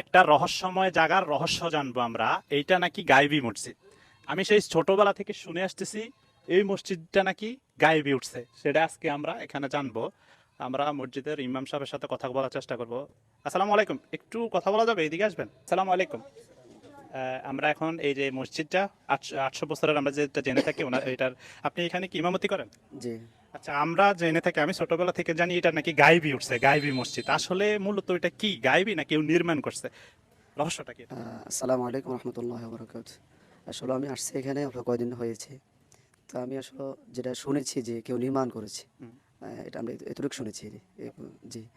একটা রহস্যময় জায়গার রহস্য জানব আমরা। এইটা নাকি গায়েবী মসজিদ। আমি সেই ছোটবেলা থেকে শুনে আসতেছি, এই মসজিদটা নাকি গায়েবী উঠছে। সেটা আজকে আমরা এখানে জানব। আমরা মসজিদের ইমাম সাহেবের সাথে কথা বলার চেষ্টা করব। আসসালামু আলাইকুম। একটু কথা বলা যাবে? এদিকে আসবেন। আসসালামু আলাইকুম। আমরা এখন এই যে মসজিদটা আটশো বছরের আমরা যেটা জেনে থাকি ওনার এটার আপনি এখানে কি ইমামতি করেন? জি। আচ্ছা আমরা জেনে থাকি আমি ছোটবেলা থেকে জানি এটা নাকি গায়েবী উঠছে গায়েবী মসজিদ। আসলে মূলত এটা কি গায়েবী না কেউ নির্মাণ করছে? রহস্যটা কি আসসালামু আলাইকুম রহমতুল্লাহ বরকাত। আসলে আমি আসছি এখানে আপনার কয়দিন হয়েছে। তো আমি আসলে যেটা শুনেছি যে কেউ নির্মাণ করেছে এটা আমরা এত- এতটুকু শুনেছি। জি।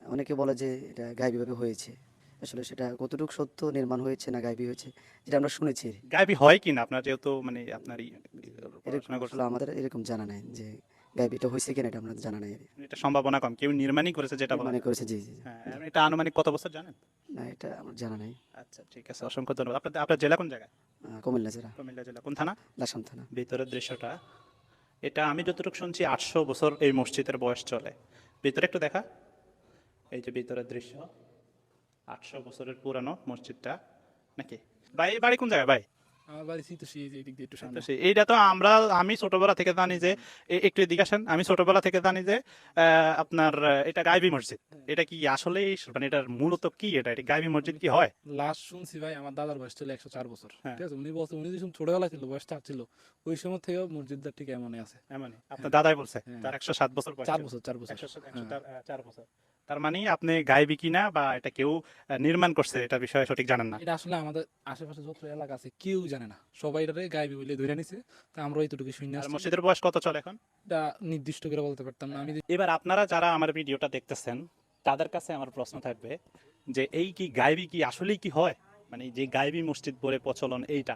অনেকে বলে যে এটা গায়েবীভাবে হয়েছে। আসলে সেটা কতটুকু সত্য নির্মাণ হয়েছে না গায়েবী হয়েছে যেটা আমরা শুনেছি গায়েবী হয় কিনা? আপনার যেহেতু মানে আপনার এরকম আমাদের এরকম জানা নাই যে গায়েবীটা হয়েছে কিনা এটা আমরা জানা নাই। এটা সম্ভাবনা কম। কেউ নির্মাণই করেছে যেটা মানে করেছে জি জি। হ্যাঁ এটা আনুমানিক কত বছর জানেন? না এটা আমার জানা নাই। আচ্ছা ঠিক আছে অসংখ্য ধন্যবাদ। আপনার আপনার জেলা কোন জায়গায়? আহ, কুমিল্লা জেলা। কুমিল্লা জেলা। কোন থানা? লাসাম থানা। ভিতরের দৃশ্যটা। এটা আমি যতটুকু শুনছি আটশো বছর এই মসজিদের বয়স চলে। ভিতরে একটু দেখা। এই যে ভিতরের দৃশ্য। আটশো বছরের পুরানো মসজিদটা নাকি? ভাই বাড়ি কোন জায়গায় ভাই? এইটা তো আমরা আমি ছোটবেলা থেকে জানি যে একটু এদিকে আসেন। আমি ছোটবেলা থেকে জানি যে আপনার এটা গাইবি মসজিদ। এটা কি আসলে মানে এটার মূলত কি এটা? এটা গাইবি মসজিদ কি হয়? লাস্ট শুনছি ভাই আমার দাদার বয়স ছিল একশো চার বছর। হ্যাঁ। ঠিক আছে? উনি বলছে উনি যখন ছোটবেলা ছিল বয়স চার ছিল ওই সময় থেকে মসজিদটা ঠিক এমনই আছে। এমনই। আপনার দাদাই বলছে হ্যাঁ। তার একশো সাত বছর চার বছর চার বছর। হ্যাঁ। চার বছর। তার মানে আপনি গাইবি কিনা বা এটা কেউ নির্মাণ করছে এটা বিষয়ে সঠিক জানেন না। এটা আসলে আমাদের আশেপাশে যত এলাকা আছে কেউ জানে না। সবাই এটারে গাইবি বলে ধরে নিছে। তা আমরা এইটুকু শুনে আর মসজিদের বয়স কত চলে এখন? এটা নির্দিষ্ট করে বলতে পারতাম না। আমি এবার আপনারা যারা আমার ভিডিওটা দেখতেছেন তাদের কাছে আমার প্রশ্ন থাকবে যে এই কি গাইবি কি আসলেই কি হয়? মানে যে গাইবি মসজিদ বলে প্রচলন এইটা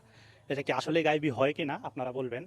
এটা কি আসলে গাইবি হয় কি না আপনারা বলবেন।